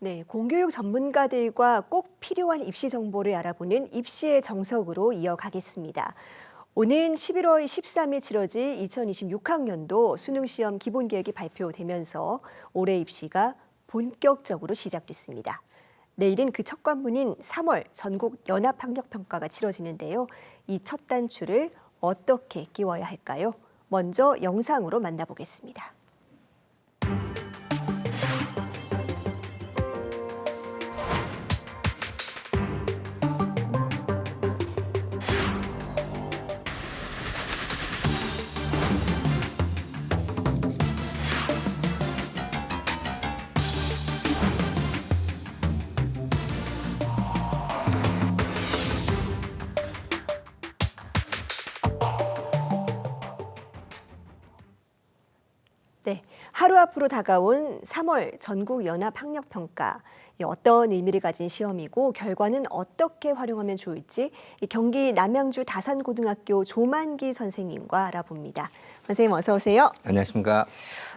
네, 공교육 전문가들과 꼭 필요한 입시 정보를 알아보는 입시의 정석으로 이어가겠습니다. 오는 11월 13일 치러질 2026학년도 수능시험 기본계획이 발표되면서 올해 입시가 본격적으로 시작됐습니다. 내일은 그 첫 관문인 3월 전국 연합 학력 평가가 치러지는데요. 이 첫 단추를 어떻게 끼워야 할까요? 먼저 영상으로 만나보겠습니다. 하루 앞으로 다가온 3월 전국 연합 학력 평가 이 어떤 의미를 가진 시험이고 결과는 어떻게 활용하면 좋을지 이 경기 남양주 다산고등학교 조만기 선생님과 알아봅니다. 선생님 어서 오세요. 안녕하십니까.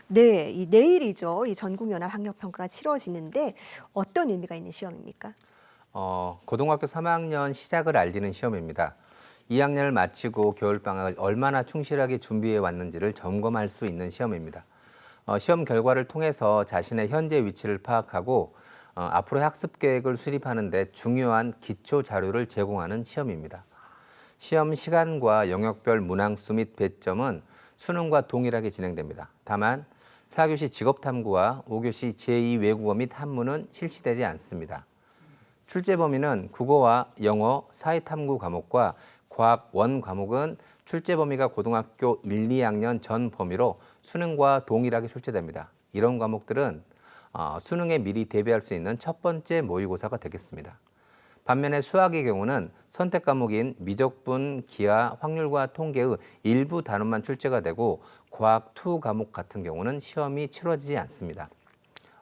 네, 이 내일이죠. 이 전국 연합 학력 평가가 치러지는데 어떤 의미가 있는 시험입니까? 어, 고등학교 3학년 시작을 알리는 시험입니다. 2학년을 마치고 겨울 방학을 얼마나 충실하게 준비해 왔는지를 점검할 수 있는 시험입니다. 어, 시험 결과를 통해서 자신의 현재 위치를 파악하고 어, 앞으로의 학습 계획을 수립하는 데 중요한 기초 자료를 제공하는 시험입니다. 시험 시간과 영역별 문항수 및 배점은 수능과 동일하게 진행됩니다. 다만 4교시 직업탐구와 5교시 제2외국어 및 한문은 실시되지 않습니다. 출제 범위는 국어와 영어, 사회탐구 과목과 과학 원 과목은 출제 범위가 고등학교 1, 2학년 전 범위로 수능과 동일하게 출제됩니다. 이런 과목들은 어, 수능에 미리 대비할 수 있는 첫 번째 모의고사가 되겠습니다. 반면에 수학의 경우는 선택 과목인 미적분, 기하, 확률과 통계의 일부 단원만 출제가 되고 과학 투 과목 같은 경우는 시험이 치러지지 않습니다.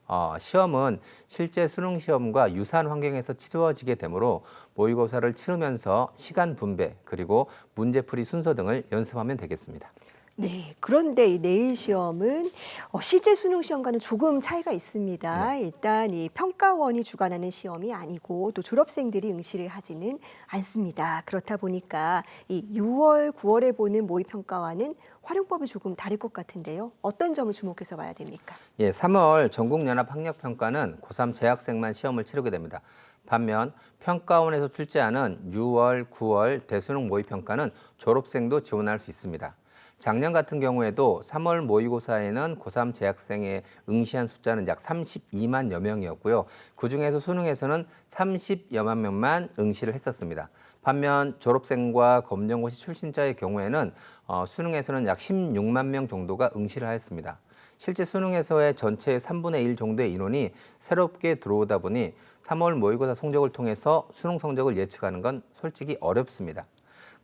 어, 시험은 실제 수능 시험과 유사한 환경에서 치러지게 되므로 모의고사를 치르면서 시간 분배 그리고 문제풀이 순서 등을 연습하면 되겠습니다. 네, 그런데 이 내일 시험은 어, 실제 수능 시험과는 조금 차이가 있습니다. 일단 이 평가원이 주관하는 시험이 아니고 또 졸업생들이 응시를 하지는 않습니다. 그렇다 보니까 이 6월, 9월에 보는 모의 평가와는 활용법이 조금 다를 것 같은데요. 어떤 점을 주목해서 봐야 됩니까? 예, 3월 전국연합학력평가는 고3 재학생만 시험을 치르게 됩니다. 반면 평가원에서 출제하는 6월, 9월 대수능 모의평가는 졸업생도 지원할 수 있습니다. 작년 같은 경우에도 3월 모의고사에는 고3 재학생의 응시한 숫자는 약 32만여 명이었고요. 그중에서 수능에서는 30여만 명만 응시를 했었습니다. 반면 졸업생과 검정고시 출신자의 경우에는 어, 수능에서는 약 16만 명 정도가 응시를 하였습니다. 실제 수능에서의 전체의 3분의 1 정도의 인원이 새롭게 들어오다 보니 3월 모의고사 성적을 통해서 수능 성적을 예측하는 건 솔직히 어렵습니다.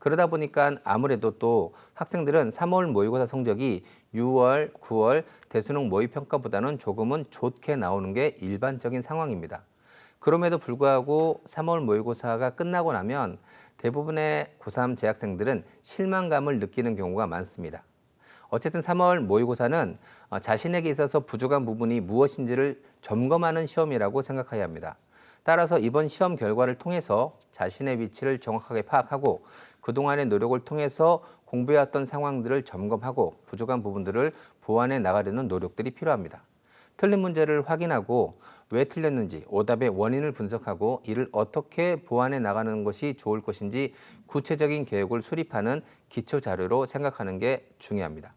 그러다 보니까 아무래도 또 학생들은 3월 모의고사 성적이 6월, 9월 대수능 모의 평가보다는 조금은 좋게 나오는 게 일반적인 상황입니다. 그럼에도 불구하고 3월 모의고사가 끝나고 나면 대부분의 고3 재학생들은 실망감을 느끼는 경우가 많습니다. 어쨌든 3월 모의고사는 어, 자신에게 있어서 부족한 부분이 무엇인지를 점검하는 시험이라고 생각해야 합니다. 따라서 이번 시험 결과를 통해서 자신의 위치를 정확하게 파악하고 그동안의 노력을 통해서 공부해왔던 상황들을 점검하고 부족한 부분들을 보완해 나가려는 노력들이 필요합니다. 틀린 문제를 확인하고 왜 틀렸는지 오답의 원인을 분석하고 이를 어떻게 보완해 나가는 것이 좋을 것인지 구체적인 계획을 수립하는 기초 자료로 생각하는 게 중요합니다.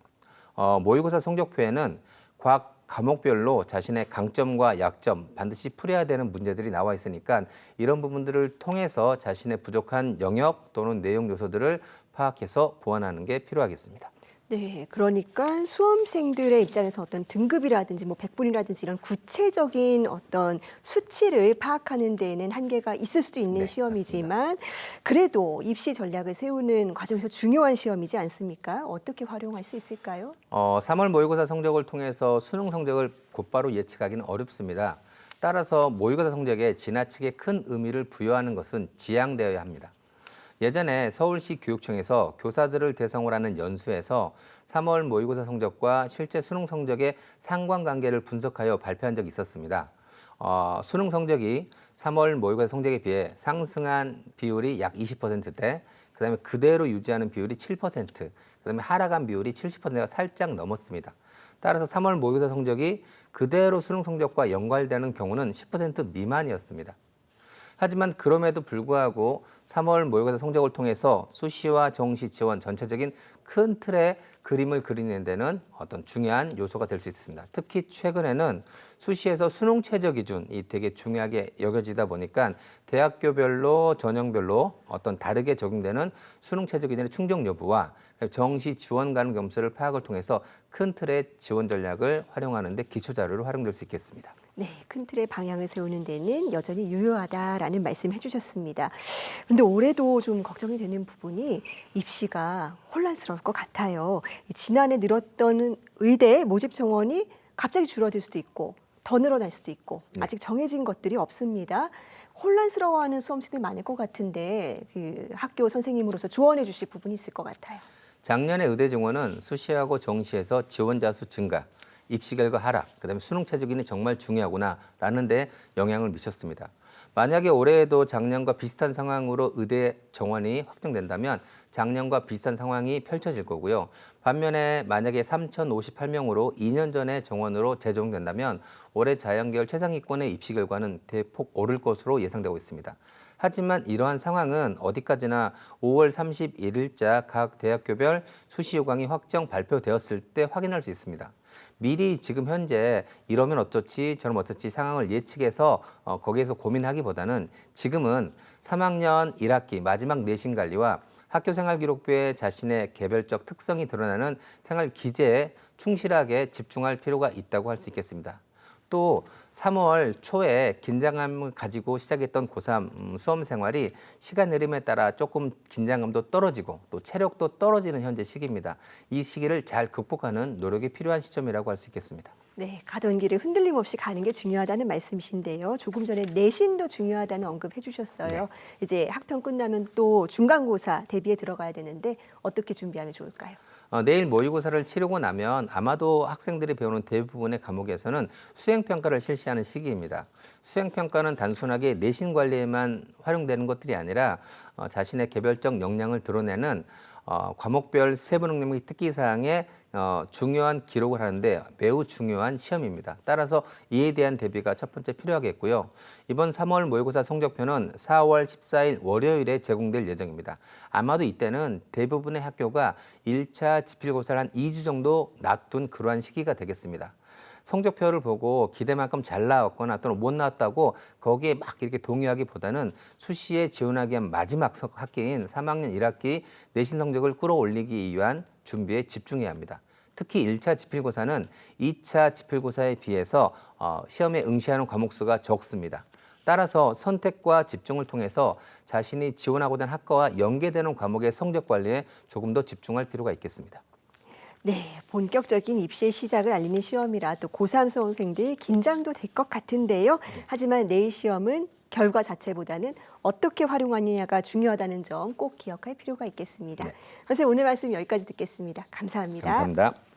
어, 모의고사 성적표에는 각 과목별로 자신의 강점과 약점 반드시 풀어야 되는 문제들이 나와 있으니까 이런 부분들을 통해서 자신의 부족한 영역 또는 내용 요소들을 파악해서 보완하는 게 필요하겠습니다. 네, 그러니까 수험생들의 입장에서 어떤 등급이라든지 뭐 백분이라든지 이런 구체적인 어떤 수치를 파악하는 데에는 한계가 있을 수도 있는 네, 시험이지만 그래도 입시 전략을 세우는 과정에서 중요한 시험이지 않습니까? 어떻게 활용할 수 있을까요? 어, 3월 모의고사 성적을 통해서 수능 성적을 곧바로 예측하기는 어렵습니다. 따라서 모의고사 성적에 지나치게 큰 의미를 부여하는 것은 지양되어야 합니다. 예전에 서울시 교육청에서 교사들을 대상으로 하는 연수에서 3월 모의고사 성적과 실제 수능 성적의 상관관계를 분석하여 발표한 적이 있었습니다. 어, 수능 성적이 3월 모의고사 성적에 비해 상승한 비율이 약 20%대, 그다음에 그대로 유지하는 비율이 7%, 그다음에 하락한 비율이 70%가 살짝 넘었습니다. 따라서 3월 모의고사 성적이 그대로 수능 성적과 연관되는 경우는 10% 미만이었습니다. 하지만 그럼에도 불구하고 3월 모의고사 성적을 통해서 수시와 정시 지원 전체적인 큰 틀의 그림을 그리는 데는 어떤 중요한 요소가 될 수 있습니다. 특히 최근에는 수시에서 수능 최저 기준이 되게 중요하게 여겨지다 보니까 대학교별로 전형별로 어떤 다르게 적용되는 수능 최저 기준의 충족 여부와 정시 지원 가능 점수를 파악을 통해서 큰 틀의 지원 전략을 활용하는 데 기초 자료로 활용될 수 있겠습니다. 네, 큰 틀의 방향을 세우는 데는 여전히 유효하다라는 말씀 해 주셨습니다. 그런데 올해도 좀 걱정이 되는 부분이 입시가 혼란스러울 것 같아요. 이 지난해 늘었던 의대 모집 정원이 갑자기 줄어들 수도 있고 더 늘어날 수도 있고 네. 아직 정해진 것들이 없습니다. 혼란스러워하는 수험생들 많을 것 같은데 그 학교 선생님으로서 조언해 주실 부분이 있을 것 같아요. 작년에 의대 정원은 수시하고 정시에서 지원자 수 증가, 입시 결과 하락, 그다음에 수능 최저기는 정말 중요하구나라는 데 영향을 미쳤습니다. 만약에 올해에도 작년과 비슷한 상황으로 의대 정원이 확정된다면 작년과 비슷한 상황이 펼쳐질 거고요. 반면에 만약에 3,058명으로 2년 전에 정원으로 재정된다면 올해 자연계열 최상위권의 입시 결과는 대폭 오를 것으로 예상되고 있습니다. 하지만 이러한 상황은 어디까지나 5월 31일자 각 대학교별 수시 요강이 확정 발표되었을 때 확인할 수 있습니다. 미리 지금 현재 이러면 어쩌지 저러면 어쩌지 상황을 예측해서 어, 거기에서 고민하기보다는 지금은 3학년 1학기 마지막 내신 관리와 학교 생활 기록부에 자신의 개별적 특성이 드러나는 생활 기재에 충실하게 집중할 필요가 있다고 할 수 있겠습니다. 또 3월 초에 긴장감을 가지고 시작했던 고3 음, 수험 생활이 시간 흐름에 따라 조금 긴장감도 떨어지고 또 체력도 떨어지는 현재 시기입니다. 이 시기를 잘 극복하는 노력이 필요한 시점이라고 할 수 있겠습니다. 네, 가던 길을 흔들림 없이 가는 게 중요하다는 말씀이신데요. 조금 전에 내신도 중요하다는 언급해 주셨어요. 이제 학평 끝나면 또 중간고사 대비에 들어가야 되는데 어떻게 준비하면 좋을까요? 어, 내일 모의고사를 치르고 나면 아마도 학생들이 배우는 대부분의 과목에서는 수행평가를 실시하는 시기입니다. 수행평가는 단순하게 내신 관리에만 활용되는 것들이 아니라 어, 자신의 개별적 역량을 드러내는 어, 과목별 세부 능력의 특기 사항에 어, 중요한 기록을 하는데 매우 중요한 시험입니다. 따라서 이에 대한 대비가 첫 번째 필요하겠고요. 이번 3월 모의고사 성적표는 4월 14일 월요일에 제공될 예정입니다. 아마도 이때는 대부분의 학교가 1차 지필고사를 한 2주 정도 놔둔 그러한 시기가 되겠습니다. 성적표를 보고 기대만큼 잘 나왔거나 또는 못 나왔다고 거기에 막 이렇게 동의하기보다는 수시에 지원하기 위한 마지막 석- 학기인 3학년 1학기 내신 성적을 끌어올리기 위한 준비에 집중해야 합니다. 특히 1차 지필고사는 2차 지필고사에 비해서 어, 시험에 응시하는 과목 수가 적습니다. 따라서 선택과 집중을 통해서 자신이 지원하고자 하는 학과와 연계되는 과목의 성적 관리에 조금 더 집중할 필요가 있겠습니다. 네, 본격적인 입시의 시작을 알리는 시험이라 또 고3 수험생들 긴장도 될 것 같은데요. 하지만 내일 시험은 결과 자체보다는 어떻게 활용하느냐가 중요하다는 점 꼭 기억할 필요가 있겠습니다. 네. 선생님 오늘 말씀 여기까지 듣겠습니다. 감사합니다. 감사합니다.